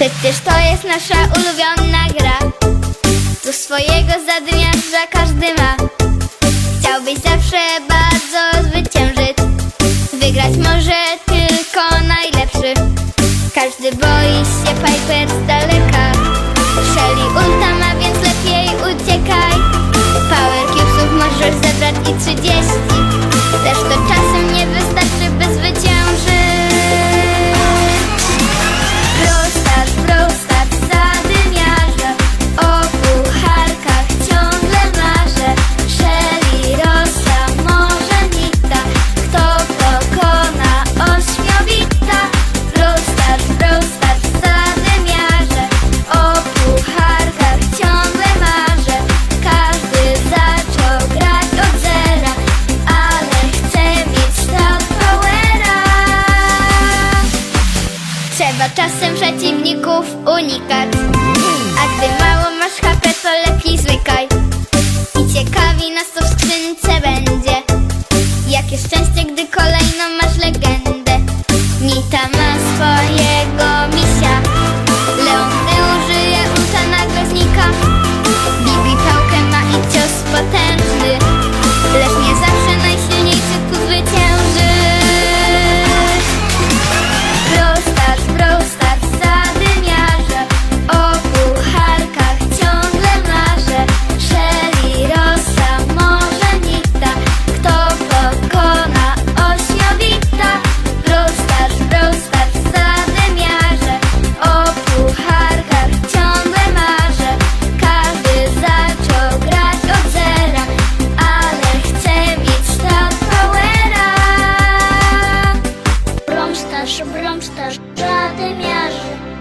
Przecież to jest nasza ulubiona gra. Tu swojego zadymiarza każdy ma. Chciałbyś zawsze bardzo zwyciężyć. Wygrać może tylko najlepszy. Każdy boi się Piper z daleka. Shelly ulta ma, więc lepiej uciekaj. Power Cubesów możesz zebrać i 30 czasem przeciwników unikać. A gdy mało masz HP to lepiej zwykaj Стажати м'яжи.